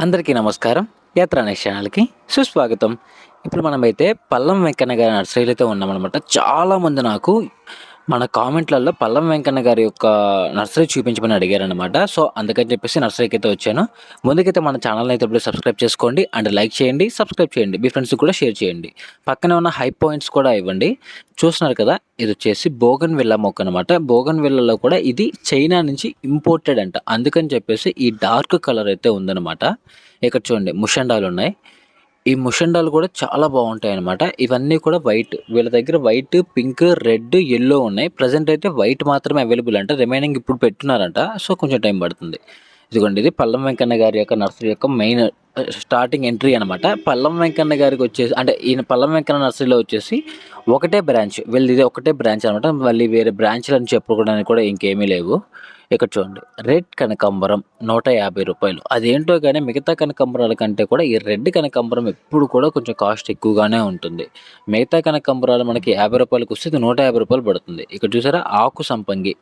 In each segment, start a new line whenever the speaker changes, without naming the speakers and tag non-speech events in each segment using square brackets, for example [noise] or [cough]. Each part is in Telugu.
అందరికీ నమస్కారం. యాత్రా అనే ఛానల్కి సుస్వాగతం. ఇప్పుడు మనమైతే పల్లం వెంకన్న గారి నర్సరీలతో ఉన్నామన్నమాట. చాలామంది నాకు మన కామెంట్లలో పల్లం వెంకన్న గారి యొక్క నర్సరీ చూపించమని అడిగారనమాట సో అందుకని చెప్పేసి నర్సరీకి అయితే వచ్చాను. ముందుకైతే మన ఛానల్ని అయితే ఇప్పుడు సబ్స్క్రైబ్ చేసుకోండి. అండ్ లైక్ చేయండి సబ్స్క్రైబ్ చేయండి. మీ ఫ్రెండ్స్కి కూడా షేర్ చేయండి. పక్కనే ఉన్న హై పాయింట్స్ కూడా ఇవ్వండి. చూస్తున్నారు కదా ఇది వచ్చేసి బోగన్ విల్లా మొక్క అనమాట బోగన్ విల్లలో కూడా ఇది చైనా నుంచి ఇంపోర్టెడ్ అంట. అందుకని చెప్పేసి ఈ డార్క్ కలర్ అయితే ఉందన్నమాట. ఇక్కడ చూడండి ముషండాలు ఉన్నాయి. ఈ ముషండాలు కూడా చాలా బాగుంటాయి అనమాట ఇవన్నీ కూడా వైట్ వీళ్ళ దగ్గర వైట్ పింక్ రెడ్ ఎల్లో ఉన్నాయి. ప్రజెంట్ అయితే వైట్ మాత్రమే అవైలబుల్ అంట. రిమైనింగ్ ఇప్పుడు పెట్టున్నారంట. సో కొంచెం టైం పడుతుంది. ఇదిగోండి ఇది పల్లం వెంకన్న గారి యొక్క నర్సరీ యొక్క మెయిన్ స్టార్టింగ్ ఎంట్రీ అనమాట పల్లం వెంకన్న గారికి వచ్చేసి అంటే ఈయన పల్లం వెంకన్న నర్సరీలో వచ్చేసి ఒకటే బ్రాంచ్ వీళ్ళది ఇది ఒకటే బ్రాంచ్ అనమాట మళ్ళీ వేరే బ్రాంచ్లు అని చెప్పుకోవడానికి కూడా ఇంకేమీ లేవు. ఇక్కడ చూడండి రెడ్ కనకాంబరం నూట యాభై రూపాయలు. అదేంటో కానీ మిగతా కనకాంబరాల కంటే కూడా ఈ రెడ్ కనకాంబరం ఎప్పుడు కూడా కొంచెం కాస్ట్ ఎక్కువగానే ఉంటుంది. మిగతా కనకాంబరాలు మనకి యాభై రూపాయలకు వస్తే ఇది నూట యాభై రూపాయలు పడుతుంది. ఇక్కడ చూసారా ఆకు సంపంగి.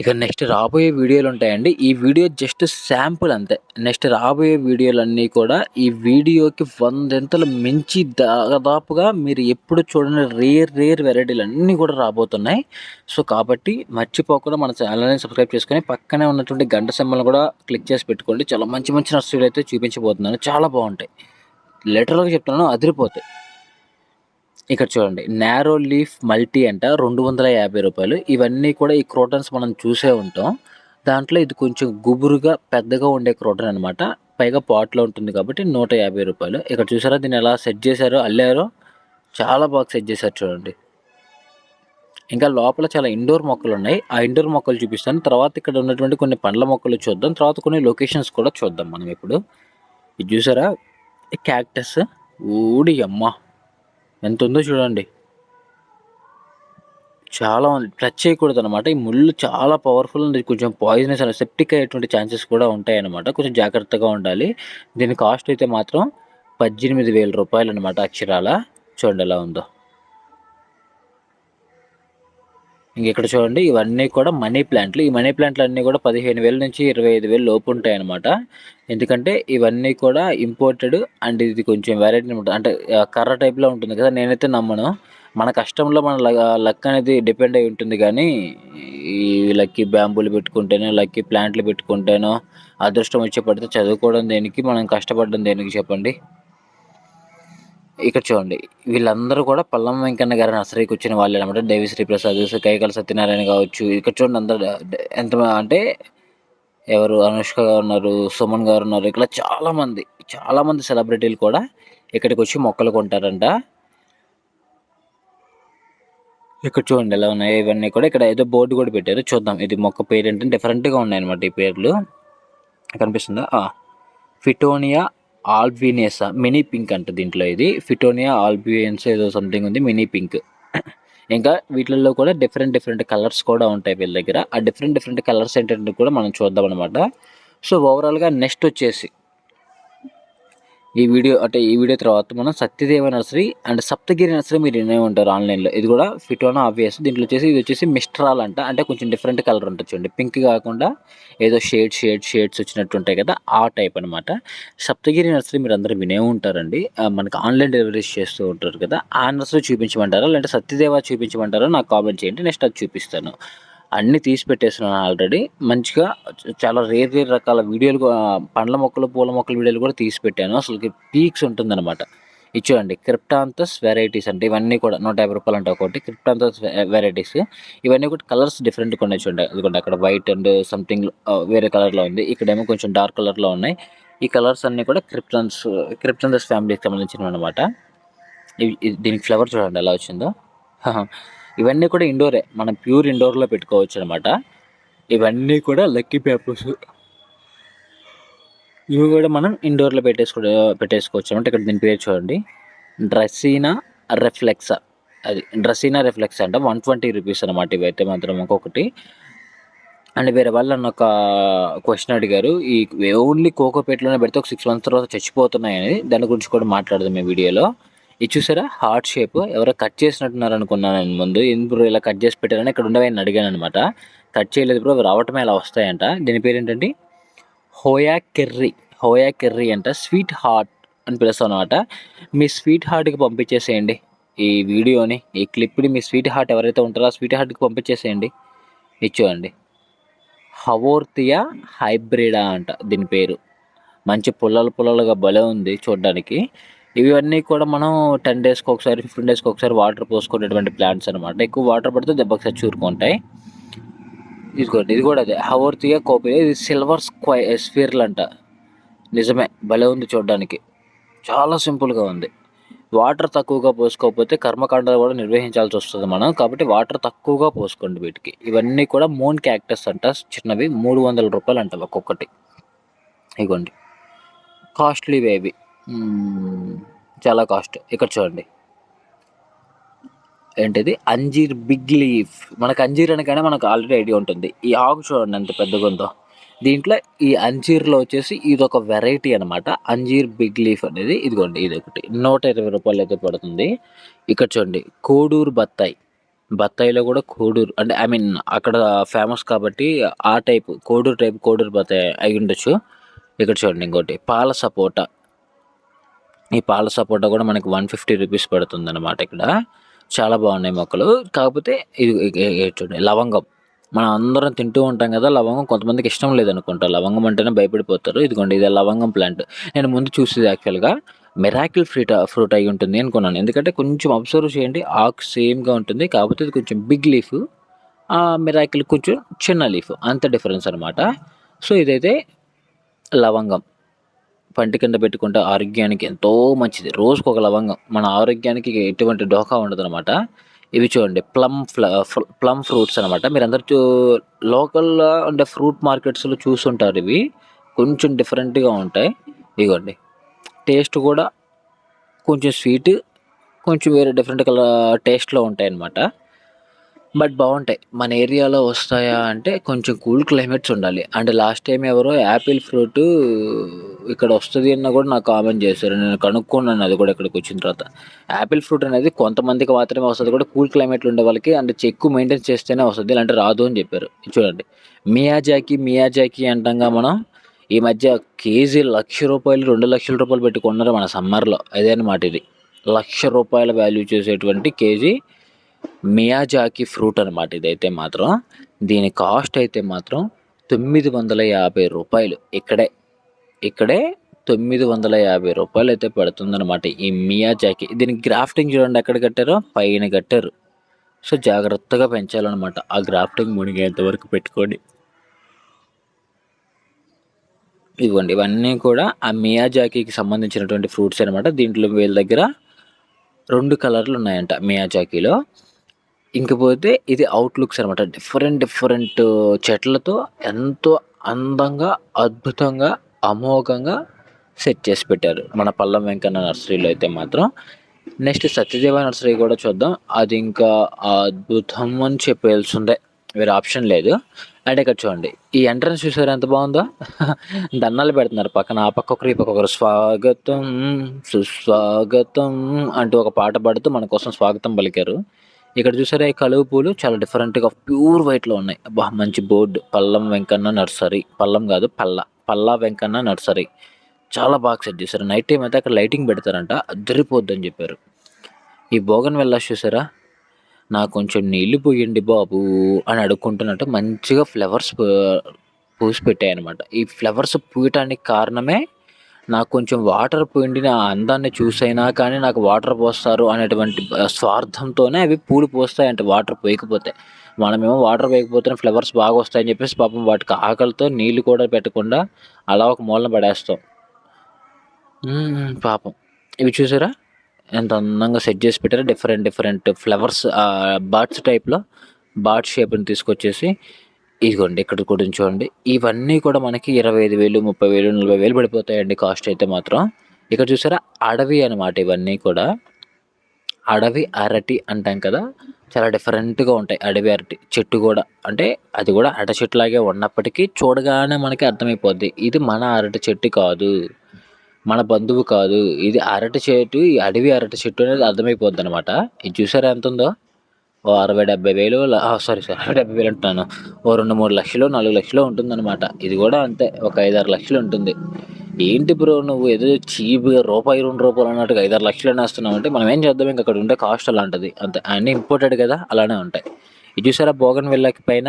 ఇక నెక్స్ట్ రాబోయే వీడియోలు ఉంటాయండి. ఈ వీడియో జస్ట్ శాంపుల్ అంతే. నెక్స్ట్ రాబోయే వీడియోలన్నీ కూడా ఈ వీడియోకి వందెంతలు మించి దాదాపుగా మీరు ఎప్పుడు చూడని రేర్ రేర్ వెరైటీలు అన్నీ కూడా రాబోతున్నాయి. సో కాబట్టి మర్చిపోకుండా మన ఛానల్ని సబ్స్క్రైబ్ చేసుకొని పక్కనే ఉన్నటువంటి గంట సెమ్మలు కూడా క్లిక్ చేసి పెట్టుకోండి. చాలా మంచి మంచి నర్సరీలు అయితే చూపించబోతున్నాను. చాలా బాగుంటాయి. లిటరల్గా చెప్తున్నాను అదిరిపోతాయి. ఇక్కడ చూడండి నేరో లీఫ్ మల్టీ అంట రెండు వందల యాభై రూపాయలు. ఇవన్నీ కూడా ఈ క్రోటన్స్ మనం చూసే ఉంటాం. దాంట్లో ఇది కొంచెం గుబురుగా పెద్దగా ఉండే క్రోటన్ అనమాట పైగా పాట్లో ఉంటుంది కాబట్టి నూట యాభై రూపాయలు. ఇక్కడ చూసారా దీన్ని ఎలా సెట్ చేశారో అల్లారో? చాలా బాగా సెట్ చేశారు చూడండి. ఇంకా లోపల చాలా ఇండోర్ మొక్కలు ఉన్నాయి. ఆ ఇండోర్ మొక్కలు చూపిస్తాను. తర్వాత ఇక్కడ ఉన్నటువంటి కొన్ని పండ్ల మొక్కలు చూద్దాం. తర్వాత కొన్ని లొకేషన్స్ కూడా చూద్దాం మనం ఇప్పుడు. ఇది చూసారా? క్యాక్టస్ ఊడి అమ్మ. ఎంత ఉందో చూడండి. చాలా ఉంది టచ్ చేయకూడదు అనమాట ఈ ముళ్ళు చాలా పవర్ఫుల్ ఉంది కొంచెం పాయిజనస్ అనే సెప్టిక్ అయ్యేటువంటి ఛాన్సెస్ కూడా ఉంటాయన్నమాట. కొంచెం జాగ్రత్తగా ఉండాలి. దీని కాస్ట్ అయితే మాత్రం పద్దెనిమిది వేల రూపాయలు అనమాట అక్షరాల. చూడండి ఎలా ఉందో. ఇంకెక్కడ చూడండి ఇవన్నీ కూడా మనీ ప్లాంట్లు ఈ మనీ ప్లాంట్లు అన్నీ కూడా పదిహేను వేల నుంచి ఇరవై ఐదు వేలు లోపు ఉంటాయి అనమాట ఎందుకంటే ఇవన్నీ కూడా ఇంపోర్టెడ్ అండ్ ఇది కొంచెం వెరైటీ ఉంటుంది అంటే కర్ర టైప్లో ఉంటుంది కదా నేనైతే నమ్మను. మన కష్టంలో మన లక్ అనేది డిపెండ్ అయి ఉంటుంది కానీ ఈ లక్కీ బ్యాంబులు పెట్టుకుంటేనో లక్కీ ప్లాంట్లు పెట్టుకుంటేనో అదృష్టం వచ్చి పడితే చదువుకోవడం దేనికి మనం కష్టపడడం దేనికి చెప్పండి? ఇక్కడ చూడండి వీళ్ళందరూ కూడా పల్లం వెంకన్న గారి నర్సరీకి వచ్చిన వాళ్ళు అనమాట దేవిశ్రీ ప్రసాద్ కైకల సత్యనారాయణ కావచ్చు. ఇక్కడ చూడండి అందరు ఎంత అంటే ఎవరు? అనుష్క గారు ఉన్నారు సుమన్ గారు ఉన్నారు ఇక్కడ చాలామంది చాలామంది సెలబ్రిటీలు కూడా ఇక్కడికి వచ్చి మొక్కలు కొంటారంట. ఇక్కడ చూడండి ఎలా ఉన్నాయి ఇవన్నీ కూడా ఇక్కడ ఏదో బోర్డు కూడా పెట్టారు. చూద్దాం ఇది మొక్క పేరు ఏంటంటే డిఫరెంట్గా ఉన్నాయి అనమాట ఈ పేర్లు. కనిపిస్తుందా? ఫిటోనియా ఆల్బినేసా మినీ పింక్ అంట దీంట్లో ఇది. ఫిటోనియా ఆల్బియన్స్ ఏదో సంథింగ్ ఉంది మినీ పింక్. ఇంకా వీటిల్లో కూడా డిఫరెంట్ డిఫరెంట్ కలర్స్ కూడా ఉంటాయి వీళ్ళ దగ్గర. ఆ డిఫరెంట్ డిఫరెంట్ కలర్స్ ఏంటంటే కూడా మనం చూద్దాం అనమాట సో ఓవరాల్గా నెక్స్ట్ వచ్చేసి ఈ వీడియో అంటే ఈ వీడియో తర్వాత మనం Satyadeva nursery and Saptagiri nursery మీరు వినే ఉంటారు ఆన్లైన్లో. ఇది కూడా ఫిటోనా ఆబ్వియస్ దీంట్లో వచ్చేసి ఇది వచ్చేసి మిస్ట్రాల్ అంట. అంటే కొంచెం డిఫరెంట్ కలర్ ఉంటుంది చూడండి. పింక్ కాకుండా ఏదో షేడ్ షేడ్ షేడ్స్ వచ్చినట్టు ఉంటాయి కదా ఆ టైప్ అనమాట సప్తగిరి నర్సరీ మీరు అందరూ వినే ఉంటారండి. మనకి ఆన్లైన్ డెలివరీస్ చేస్తూ ఉంటారు కదా ఆ నర్సరీ చూపించమంటారా? లేదంటే సత్యదేవ చూపించమంటారా? నాకు కామెంట్ చేయండి నెక్స్ట్ అది చూపిస్తాను. అన్నీ తీసి పెట్టేస్తున్నాను ఆల్రెడీ. మంచిగా చాలా రేర్ రేర్ రకాల వీడియోలు పండ్ల మొక్కలు పూల మొక్కల వీడియోలు కూడా తీసి పెట్టాను. అసలు పీక్స్ ఉంటుందన్నమాట. ఇచ్చేయండి క్రిప్టాంతస్ వెరైటీస్ అంటే ఇవన్నీ కూడా నూట యాభై రూపాయలు అంటే ఒకటి. Cryptanthus varieties. ఇవన్నీ కూడా కలర్స్ డిఫరెంట్గా ఉన్నాయి చూడండి. అదిగోండి అక్కడ వైట్ అండ్ సంథింగ్ వేరే కలర్లో ఉంది. ఇక్కడేమో కొంచెం డార్క్ కలర్లో ఉన్నాయి. ఈ కలర్స్ అన్నీ కూడా క్రిప్టాన్స్ క్రిప్టాంతస్ ఫ్యామిలీకి సంబంధించినవి అనమాట దీనికి ఫ్లవర్ చూడండి ఎలా వచ్చిందో. ఇవన్నీ కూడా ఇండోరే మనం ప్యూర్ ఇండోర్లో పెట్టుకోవచ్చు అనమాట ఇవన్నీ కూడా లక్కీ పేపర్స్ ఇవి కూడా మనం ఇండోర్లో పెట్టేసుకో పెట్టేసుకోవచ్చు అనమాట ఇక్కడ దీని పేరు చూడండి. డ్రెస్సీనా రిఫ్లెక్సా అది డ్రెస్సీనా రిఫ్లెక్స్ అంట. వన్ ట్వంటీ రూపీస్ అనమాట ఇవైతే మాత్రం ఇంకొకటి అండ్ వేరే వాళ్ళు నన్ను ఒక క్వశ్చన్ అడిగారు. ఈ ఓన్లీ కోకోపేటలోనే పెడితే ఒక సిక్స్ మంత్స్ తర్వాత చచ్చిపోతున్నాయి అని దాని గురించి కూడా మాట్లాడదాం ఈ వీడియోలో ఇది చూసారా? Heart shape. ఎవరో కట్ చేసినట్టున్నారు అనుకున్నాను నేను ముందు. ఎందుకు ఇలా కట్ చేసి పెట్టారని ఇక్కడ ఉండవని అడిగాను అనమాట కట్ చేయలేదు బ్రో రావటమే ఇలా వస్తాయంట. దీని పేరు ఏంటంటే హోయా కెర్రీ. హోయా కెర్రీ అంట. స్వీట్ హార్ట్ అని పిలుస్తాం అనమాట మీ స్వీట్ హార్ట్కి పంపించేసేయండి. ఈ వీడియోని ఈ క్లిప్ని మీ స్వీట్ హార్ట్ ఎవరైతే ఉంటారో ఆ స్వీట్ హార్ట్కి పంపించేసేయండి. ఇచ్చేయండి హవోర్తియా హైబ్రిడా అంట దీని పేరు. మంచి పుల్లలు పుల్లలుగా భలే ఉంది చూడడానికి. ఇవన్నీ కూడా మనం టెన్ డేస్కి ఒకసారి ఫిఫ్టీన్ డేస్కి ఒకసారి వాటర్ పోసుకునేటువంటి ప్లాంట్స్ అనమాట ఎక్కువ వాటర్ పడితే దెబ్బకి సచ్చి ఊరుకుంటాయి. ఇదిగోండి ఇది కూడా అదే. హవర్తిగా కోపి ఇది సిల్వర్ స్క్వై స్ఫీర్లు అంట. నిజమే భలే ఉంది చూడడానికి. చాలా సింపుల్గా ఉంది. వాటర్ తక్కువగా పోసుకోకపోతే కర్మకాండాలు కూడా నిర్వహించాల్సి వస్తుంది మనం. కాబట్టి వాటర్ తక్కువగా పోసుకోండి వీటికి. ఇవన్నీ కూడా మూన్ క్యాక్టస్ అంట చిన్నవి మూడు వందల రూపాయలు అంట ఒక్కొక్కటి ఇగోండి కాస్ట్లీ వేవి చాలా కాస్ట్. ఇక్కడ చూడండి. ఏంటిది? అంజీర్ బిగ్ లీఫ్. మనకు అంజీర్ అనగానే మనకు ఆల్రెడీ ఐడియా ఉంటుంది. ఈ ఆకు చూడండి ఎంత పెద్దగా ఉందో. దీంట్లో ఈ అంజీర్లో వచ్చేసి ఇది ఒక వెరైటీ అనమాట అంజీర్ బిగ్ లీఫ్ అనేది ఇదిగోండి ఇది ఒకటి. నూట ఇరవై రూపాయలు అయితే పడుతుంది. ఇక్కడ చూడండి కోడూరు బత్తాయి. బత్తాయిలో కూడా కోడూరు అంటే ఐ మీన్ అక్కడ ఫేమస్ కాబట్టి ఆ టైప్ కోడూరు టైప్ కోడూరు బత్తాయి అయి ఉండొచ్చు. ఇక్కడ చూడండి ఇంకోటి పాల సపోటా. ఈ పాల సపోటా కూడా మనకి వన్ ఫిఫ్టీ రూపీస్ పడుతుంది అనమాట ఇక్కడ. చాలా బాగున్నాయి మొక్కలు. కాకపోతే ఇది చూడండి లవంగం. మనం అందరం తింటూ ఉంటాం కదా లవంగం కొంతమందికి ఇష్టం లేదనుకుంటా. లవంగం అంటేనే భయపడిపోతారు. ఇదిగోండి ఇది లవంగం ప్లాంట్ నేను ముందు చూసేది యాక్చువల్గా మెరాకిల్ ఫ్రూట్ ఫ్రూట్ అయి ఉంటుంది అనుకున్నాను. ఎందుకంటే కొంచెం అబ్జర్వ్ చేయండి ఆకు సేమ్గా ఉంటుంది. కాకపోతే ఇది కొంచెం బిగ్ లీఫ్ ఆ మెరాకిల్ కొంచెం చిన్న లీఫ్ అంత డిఫరెన్స్ అనమాట సో ఇదైతే లవంగం. పంటి కింద పెట్టుకుంటే ఆరోగ్యానికి ఎంతో మంచిది. రోజుకు ఒక లవంగం. మన ఆరోగ్యానికి ఎటువంటి డోకా ఉండదు అనమాట ఇవి చూడండి ప్లమ్ ప్లమ్ ఫ్రూట్స్ అనమాట మీరు అందరు లోకల్లో ఉండే ఫ్రూట్ మార్కెట్స్లో చూసుంటారు ఇవి. కొంచెం డిఫరెంట్గా ఉంటాయి. ఇవ్వండి టేస్ట్ కూడా కొంచెం స్వీట్ కొంచెం వేరే డిఫరెంట్ కలర్ టేస్ట్లో ఉంటాయి అన్నమాట బట్ బాగుంటాయి. మన ఏరియాలో వస్తాయా అంటే కొంచెం కూల్ క్లైమేట్స్ ఉండాలి. అండ్ లాస్ట్ టైం ఎవరో యాపిల్ ఫ్రూట్ ఇక్కడ వస్తుంది అన్న కూడా నాకు కామెంట్ చేశారు. నేను కనుక్కున్నాను అది కూడా ఇక్కడికి వచ్చిన తర్వాత. యాపిల్ ఫ్రూట్ అనేది కొంతమందికి మాత్రమే వస్తుంది. కూడా కూల్ క్లైమేట్లు ఉండే వాళ్ళకి అంటే చెక్కు మెయింటైన్ చేస్తేనే వస్తుంది ఇలాంటి రాదు అని చెప్పారు. చూడండి. మియాజాకి మియాజాకి అంటాంగా మనం ఈ మధ్య కేజీ లక్ష రూపాయలు రెండు లక్షల రూపాయలు పెట్టుకున్నారు మన సమ్మర్లో అదే అనమాట ఇది. లక్ష రూపాయల వాల్యూ చేసేటువంటి కేజీ మియాజాకి ఫ్రూట్ అనమాట ఇదైతే మాత్రం. దీని కాస్ట్ అయితే మాత్రం తొమ్మిది వందల యాభై రూపాయలు. ఇక్కడే ఇక్కడే తొమ్మిది వందల యాభై రూపాయలు అయితే పడుతుందన్నమాట ఈ మియాజాకి దీని గ్రాఫ్టింగ్ చూడండి ఎక్కడ కట్టారో? పైన కట్టారు. సో జాగ్రత్తగా పెంచాలన్నమాట. ఆ గ్రాఫ్టింగ్ మునిగేంత వరకు పెట్టుకోండి ఇవ్వండి ఇవన్నీ కూడా ఆ మియా జాకీకి సంబంధించినటువంటి ఫ్రూట్స్ అనమాట దీంట్లో వీళ్ళ దగ్గర రెండు కలర్లు ఉన్నాయంట మియా జాకీలో. ఇంకపోతే ఇది అవుట్లుక్స్ అనమాట డిఫరెంట్ డిఫరెంట్ చెట్లతో ఎంతో అందంగా అద్భుతంగా అమోఘంగా సెట్ చేసి పెట్టారు. మన పల్లం వెంకన్న నర్సరీలో అయితే మాత్రం. నెక్స్ట్ సత్యదేవ నర్సరీ కూడా చూద్దాం. అది ఇంకా అద్భుతం అని చెప్పేయాల్సిందే. వేరే ఆప్షన్ లేదు. అండ్ ఇక్కడ చూడండి ఈ ఎంట్రన్స్ చూసారు? ఎంత బాగుందో. [laughs] దన్నాలు పెడుతున్నారు పక్కన. ఆ పక్క ఒకరు ఈ పక్క ఒకరు స్వాగతం సుస్వాగతం అంటూ ఒక పాట పాడుతూ మన కోసం స్వాగతం పలికారు. ఇక్కడ చూసారా ఈ కలువ పూలు చాలా డిఫరెంట్గా ప్యూర్ వైట్లో ఉన్నాయి. అబ్బా మంచి బోర్డు. పల్లం వెంకన్న నర్సరీ. పల్లం కాదు పల్ల. పల్లా వెంకన్న నర్సరీ. చాలా బాగా సెట్ చేశారు. నైట్ టైం అయితే అక్కడ లైటింగ్ పెడతారంట. అద్దరిపోద్దని చెప్పారు. ఈ బోగన్ వెళ్ళా చూసారా? నాకు కొంచెం నీళ్ళు పోయండి బాబు అని అడుక్కుంటున్నట్టు మంచిగా ఫ్లవర్స్ పూసి పెట్టాయి అనమాట ఈ ఫ్లవర్స్ పూయటానికి కారణమే నాకు కొంచెం వాటర్ పోయిండి నా అందాన్ని చూసైనా కానీ నాకు వాటర్ పోస్తారు అనేటువంటి స్వార్థంతోనే అవి పూలు పోస్తాయంట వాటర్ పోయకపోతే. మనమేమో వాటర్ పోయకపోతే ఫ్లవర్స్ బాగా వస్తాయని చెప్పేసి పాపం వాటికి ఆకలితో నీళ్ళు కూడా పెట్టకుండా అలా ఒక మూలన పడేస్తాం. పాపం. ఇవి చూసారా? ఎంత అందంగా సెట్ చేసి పెట్టారు. డిఫరెంట్ డిఫరెంట్ ఫ్లవర్స్ బర్డ్స్ టైప్లో బర్డ్ షేప్ని తీసుకొచ్చేసి ఇదిగోండి ఇక్కడ కూడా చూడండి. ఇవన్నీ కూడా మనకి ఇరవై ఐదు వేలు ముప్పై వేలు నలభై వేలు పడిపోతాయండి కాస్ట్ అయితే మాత్రం. ఇక్కడ చూసారా? అడవి అనమాట ఇవన్నీ కూడా. అడవి అరటి అంటాం కదా. చాలా డిఫరెంట్గా ఉంటాయి అడవి అరటి. చెట్టు కూడా. అంటే అది కూడా అరటి చెట్టులాగే ఉన్నప్పటికీ చూడగానే మనకి అర్థమైపోద్ది. ఇది మన అరటి చెట్టు కాదు. మన బంధువు కాదు. ఇది అరటి చెట్టు ఈ అడవి అరటి చెట్టు అనేది అర్థమైపోద్ది అనమాట ఇది చూసారా ఎంత ఉందో ఓ అరవై డెబ్బై వేలు సారీ సారీ అరవై డెబ్బై వేలు అంటున్నాను. ఓ రెండు మూడు లక్షలు నాలుగు లక్షలు ఉంటుందన్నమాట. ఇది కూడా అంతే. ఒక ఐదారు లక్షలు ఉంటుంది. ఏంటి బ్రో నువ్వు ఏదో చీప్‌గా రూపాయి, రెండు రూపాయలు అన్నట్టుగా ఐదారు లక్షలు అనేస్తున్నావు అంటే మనం ఏం చేద్దాం ఇంకా అక్కడ ఉండే కాస్ట్ అలాంటిది. అంతే అన్నీ ఇంపోర్టెడ్ కదా! అలానే ఉంటాయి. ఇది చూసారా బోగన్‌విల్లాకి పైన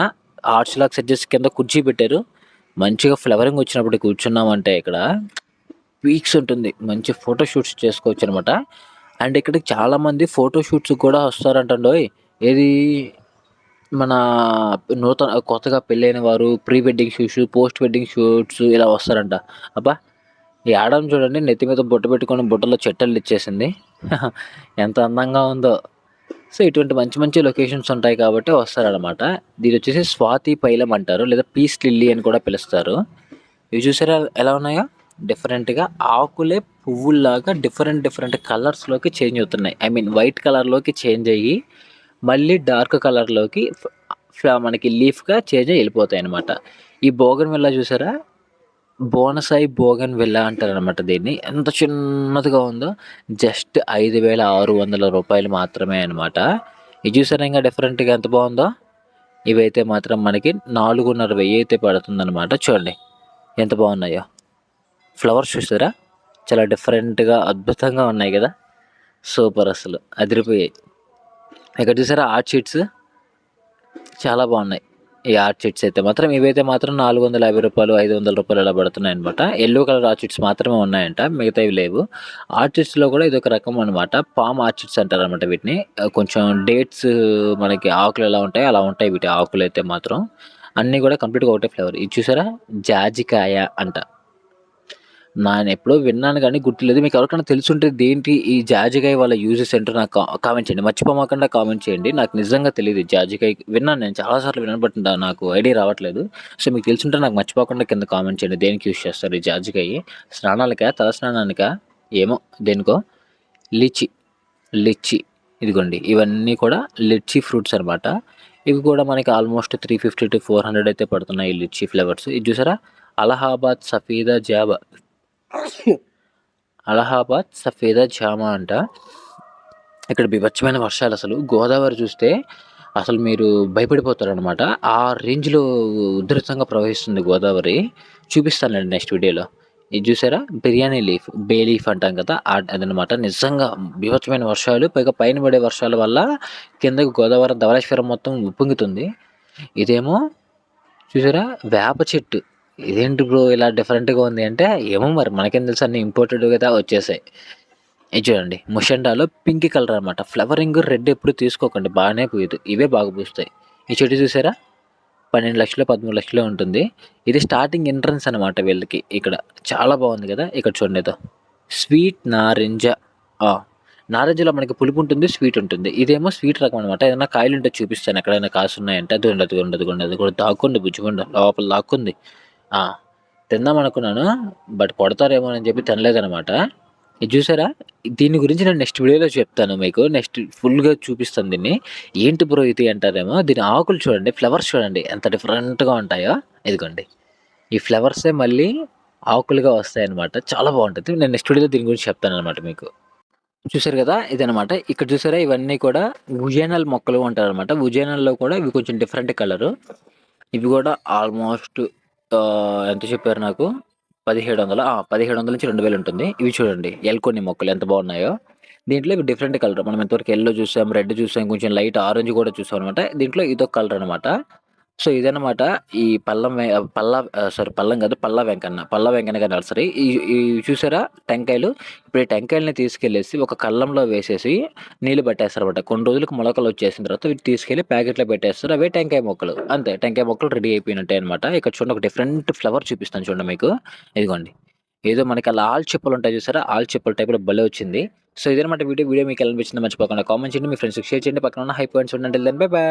ఆర్ట్స్ లాక్ చేసి కింద కుర్చీ పెట్టారు. మంచిగా ఫ్లవరింగ్ వచ్చినప్పుడు కూర్చున్నామంటే ఇక్కడ వీక్స్ ఉంటుంది. మంచి ఫోటో షూట్స్ చేసుకోవచ్చనమాట. అండ్ ఇక్కడికి చాలామంది ఫోటో షూట్స్‌కి కూడా వస్తారంటండోయ్! ఏది మన నూతన కొత్తగా పెళ్ళైన వారు pre wedding shoots, post wedding shoots ఇలా వస్తారంట. అబ్బా! ఈ ఆడమ్ చూడండి నెత్తి మీద బొట్టు పెట్టుకొని బుట్టలో చెట్టెలిచ్చేసింది. [laughs] ఎంత అందంగా ఉందో. సో, ఇటువంటి మంచి మంచి లొకేషన్స్ ఉంటాయి కాబట్టి వస్తారనమాట. దీని వచ్చేసి స్వాతి పైలం అంటారు. లేదా పీస్ లిల్లీ అని కూడా పిలుస్తారు. ఇవి చూసారా ఎలా ఉన్నాయో? డిఫరెంట్‌గా ఆకులే పువ్వుల్లాగా డిఫరెంట్ డిఫరెంట్ కలర్స్‌లోకి చేంజ్ అవుతున్నాయి. ఐ మీన్ వైట్ కలర్‌లోకి చేంజ్ అయ్యి, మళ్ళీ డార్క్ కలర్‌లోకి మనకి లీఫ్‌గా చేంజ్ అయ్యి అనమాట ఈ బోగన్‌విల్లా చూసారా? బోనసాయి బోగన్ విల్లా అంటారనమాట దీన్ని. ఎంత చిన్నదిగా ఉందో జస్ట్ ఐదు వేల ఆరు వందల రూపాయలు మాత్రమే అనమాట. ఇది చూసారా ఇంకా డిఫరెంట్‌గా ఎంత బాగుందో ఇవైతే మాత్రం మనకి 4,500 అయితే పడుతుందనమాట. చూడండి ఎంత బాగున్నాయో ఫ్లవర్స్ చూసారా? చాలా డిఫరెంట్‌గా అద్భుతంగా ఉన్నాయి కదా సూపర్ అసలు అదిరిపోయాయి. ఇక్కడ చూసారా ఆర్ట్ షీట్స్? చాలా బాగున్నాయి ఈ ఆర్ట్ షీట్స్ అయితే మాత్రం ఇవైతే మాత్రం నాలుగు వందల యాభై రూపాయలు ఐదు వందల రూపాయలు ఇలా పడుతున్నాయనమాట. ఎల్లో కలర్ ఆర్ట్ షీట్స్ మాత్రమే ఉన్నాయంట. మిగతావి లేవు. ఆర్ట్ షీట్స్‌లో కూడా ఇదొక రకం అనమాట. పామ్ ఆర్ట్ షీట్స్ అంటారనమాట వీటిని. కొంచెం డేట్స్ మనకి ఆకులు ఎలా ఉంటాయి అలా ఉంటాయి వీటి ఆకులైతే మాత్రం. అన్నీ కూడా కంప్లీట్‌గా ఒకటే ఫ్లేవర్. ఇది చూసారా? జాజికాయ అంట. నేనెప్పుడో విన్నాను కానీ గుర్తులేదు. మీకు ఎవరికైనా తెలుసుంటే దేనికి ఈ జాజికాయ వాళ్ళ యూజెస్ ఏంటో నాకు కా కామెంట్ చేయండి. మర్చిపోమాకుండా కామెంట్ చేయండి. నాకు నిజంగా తెలియదు జాజికాయ విన్నాను నేను చాలా సార్లు విన్నాను. బట్ నాకు ఐడియా రావట్లేదు. సో, మీకు తెలుసుంటే నాకు మర్చిపోకుండా కింద కామెంట్ చేయండి. దేనికి యూజ్ చేస్తారు ఈ జాజికాయ స్నానాలకా? తల స్నానానికా? ఏమో దేనికో? లిచి, లిచి ఇదిగోండి. ఇవన్నీ కూడా లిచ్చి ఫ్రూట్స్ అనమాట. ఇవి కూడా మనకి ఆల్మోస్ట్ 350-400 అయితే పడుతున్నాయి ఈ లిచ్చి ఫ్లేవర్స్. ఇది చూసారా? అలహాబాద్ సఫీదా జాబా అలహాబాద్ సఫేదా జామా అంట. ఇక్కడ బీభత్సమైన అసలు గోదావరి చూస్తే అసలు మీరు భయపడిపోతారనమాట. ఆ రేంజ్‌లో ఉధృతంగా ప్రవహిస్తుంది గోదావరి. చూపిస్తానండి నెక్స్ట్ వీడియోలో. ఇది చూసారా? బిర్యానీ లీఫ్, బే లీఫ్ అంటాం కదా! అదనమాట. నిజంగా బీభత్సమైన వర్షాలు పైగా పైన పడే వర్షాల వల్ల కిందకి గోదావరి ధవలేశ్వరం మొత్తం ఉప్పొంగుతుంది. ఇదేమో చూసారా? వేప చెట్టు. ఇదేంటి బ్రో ఇలా డిఫరెంట్‌గా ఉంది అంటే, ఏమో మరి మనకేం తెలుసు అన్నీ ఇంపోర్టెడ్ కదా! వచ్చేసాయి. ఇది చూడండి. ముషండాలో పింక్ కలర్ అనమాట. ఫ్లవరింగ్ రెడ్ ఎప్పుడు తీసుకోకండి. బాగానే పూయదు. ఇవే బాగా పూస్తాయి. ఈ చెట్టు చూసారా? 12,00,000 13,00,000 ఉంటుంది. ఇది స్టార్టింగ్ ఎంట్రన్స్ అనమాట వీళ్ళకి ఇక్కడ. చాలా బాగుంది కదా! ఇక్కడ చూడండి ఏదో స్వీట్ నారింజ. నారింజలో మనకి పులుపు ఉంటుంది. స్వీట్ ఉంటుంది. ఇదేమో స్వీట్ రకం అనమాట. ఏదైనా కాయలు ఉంటే చూపిస్తాను ఎక్కడైనా కాసున్నాయంటే. అది ఉండదు ఉండదు అది కూడా దాక్కుంది బుజ్జిగుండ. లోపల దాక్కుంది. తిందాం అనుకున్నాను. బట్ కొడతారేమో అని చెప్పి తినలేదనమాట. ఇది చూసారా? దీని గురించి నేను నెక్స్ట్ వీడియోలో చెప్తాను మీకు. నెక్స్ట్ ఫుల్‌గా చూపిస్తాను దీన్ని. ఏంటి బ్రో ఇది అంటారేమో. దీని ఆకులు చూడండి. ఫ్లవర్స్ చూడండి ఎంత డిఫరెంట్‌గా ఉంటాయో. ఇదిగోండి. ఈ ఫ్లవర్సే మళ్ళీ ఆకులుగా వస్తాయన్నమాట. చాలా బాగుంటుంది నేను నెక్స్ట్ వీడియోలో దీని గురించి చెప్తాననమాట మీకు. చూసారు కదా! ఇదనమాట. ఇక్కడ చూసారా? ఇవన్నీ కూడా ఉజేనల్ మొక్కలు అంటారనమాట. ఉజేనల్‌లో కూడా ఇవి కొంచెం డిఫరెంట్ కలరు. ఇవి కూడా ఆల్మోస్ట్ ఎంత చెప్పారు నాకు? పదిహేడు వందల పదిహేడు వందల నుంచి రెండు వేలు ఉంటుంది. ఇవి చూడండి. ఎల్కొన్ని మొక్కలు ఎంత బాగున్నాయో. దీంట్లో ఇవి డిఫరెంట్ కలర్. మనం ఎంతవరకు ఎల్లో చూసాం, రెడ్ చూసాం, కొంచెం లైట్ ఆరెంజ్ కూడా చూసాం అనమాట. దీంట్లో ఇదొక కలర్ అనమాట. సో, ఇదనమాట ఈ పల్లం పల్ల సారీ పల్లం కాదు పల్ల వెంకన్న. పల్ల వెంకన్న గారి నర్సరీ. ఈ చూసారా టెంకాయలు? ఇప్పుడు ఈ టెంకాయలని తీసుకెళ్ళేసి ఒక కళ్ళంలో వేసేసి నీళ్ళు పట్టేస్తారు అనమాట కొన్ని రోజులకు మొలకలు వచ్చేసిన తర్వాత వీటి తీసుకెళ్ళి ప్యాకెట్‌లో పెట్టేస్తారు. అవే టెంకాయ మొక్కలు. అంతే టెంకాయ మొక్కలు రెడీ అయిపోయినట్టే అనమాట. ఇక్కడ చూడండి ఒక డిఫరెంట్ ఫ్లవర్ చూపిస్తాను చూడండి మీకు. ఇదిగోండి. ఏదో మనకి అలా ఆల్ చెప్పులు ఉంటాయి చూసారా? ఆల్ చెప్పుల టైప్‌లో భలే వచ్చింది. సో, ఇదనమాట వీడియో. వీడియో మీకు ఎలా అనిపించిందో మర్చిపోకుండా కామెంట్ చేయండి. మీ ఫ్రెండ్స్‌కి షేర్ చేయండి. పక్కన ఉన్న హై పాయింట్స్ ఉండండి బై బై.